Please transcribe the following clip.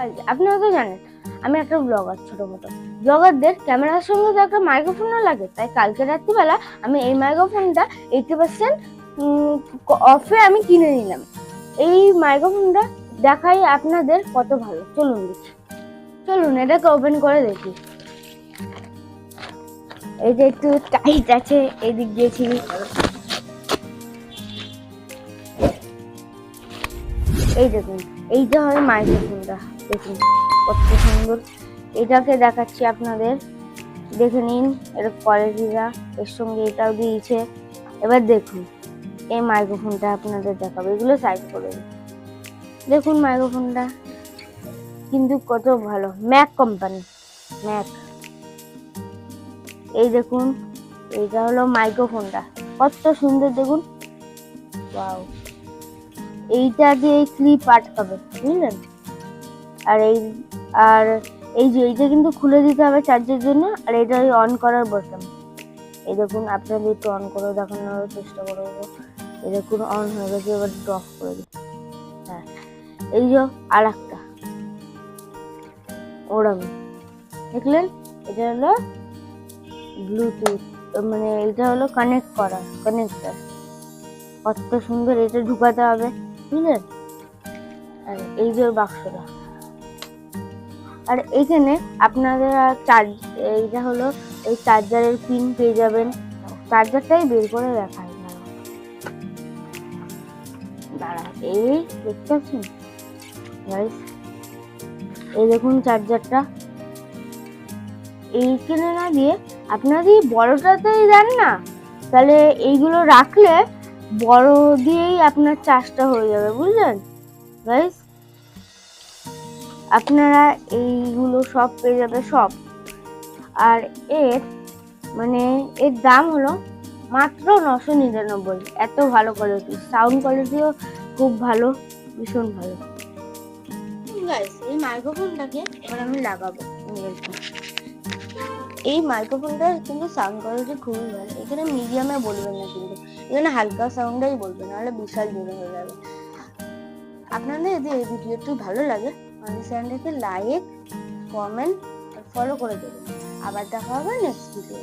আজ আপনারা তো জানেন, আমি একটা ব্লগার ছোট মোটো। ব্লগারদের ক্যামেরার সঙ্গে তো একটা মাইক্রোফোনও লাগে, তাই কালকে রাত্রিবেলা আমি এই মাইক্রোফোনটা এইটি পার্সেন্ট অফে আমি কিনে নিলাম। এই মাইক্রোফোনটা দেখাই আপনাদের কত ভালো। চলুন দেখি। চলুন, এটাকে ওপেন করে দেখি। এই যে একটু টাইট আছে, এদিক দিয়েছি। এই দেখুন এইটা হয় মাইক্রোফোনটা দেখুন কত সুন্দর। এটাকে দেখাচ্ছি আপনাদের। দেখে নিন, এর কোয়ালিটিটা এর সঙ্গে এটাও দিয়েছে। এবার দেখুন, এই মাইক্রোফোনটা আপনাদের দেখাবো, এগুলো সাইড করে দেখুন মাইক্রোফোনটা কিন্তু কত ভালো ম্যাক কোম্পানি ম্যাক এই দেখুন, এইটা হলো মাইক্রোফোনটা কত সুন্দর দেখুন। ওয়াও এইটা দিয়ে ক্লিপ আটকাবে বুঝলেন? আর এই আর এই যে এইটা কিন্তু খুলে দিতে হবে চার্জের জন্য, আর এটা ওই অন করার বোতাম এই দেখুন আপনাদের একটু অন করে দেখানোর চেষ্টা করব এই দেখুন অন হয়ে গেছে, এবার অফ করে দিই। হ্যাঁ এই যে আর একটা ওরকম দেখলেন? এটা হলো ব্লুটুথ মানে এটা হলো কানেক্ট করা কানেক্টার কত সুন্দর, এটা ঢুকাতে হবে। বুঝলেন আর, এই যে বাক্সটা। আর এইখানে আপনাদের চার্জ এইটা হলো, এই চার্জারের পিন পেয়ে যাবেন। চার্জারটাই বের করে দেখায়। দাঁড়া, এই দেখতে পাচ্ছেন? এই দেখুন চার্জারটা। এইখানে না দিয়ে আপনারা যদি বড়টাতেই দেন না, তাহলে এইগুলো রাখলে বড় দিয়েই আপনার চাষটা হয়ে যাবে, বুঝলেন? গাইস আপনারা এইগুলো সব পেয়ে যাবে, সব। আর এর মানে এর দাম হলো মাত্র নশো নিরানব্বই। এত ভালো কোয়ালিটি সাউন্ড কোয়ালিটিও খুব ভালো, ভীষণ ভালো। এই মাইক্রোফোনটাকে এবার আমি লাগাবো। এই মাইক্রোফোনটার কিন্তু সাউন্ড কোয়ালিটি খুবই ভালো। এখানে মিডিয়ামে বলবেন না কিন্তু। এখানে হালকা সাউন্ডটাই বলবে, নাহলে বিশাল জোরে হয়ে যাবে। আপনাদের যদি এই ভিডিওটি ভালো লাগে, আমাদের চ্যানেলটিকে লাইক কমেন্ট আর ফলো করে দেবেন। আবার দেখা হবে নেক্সট ভিডিও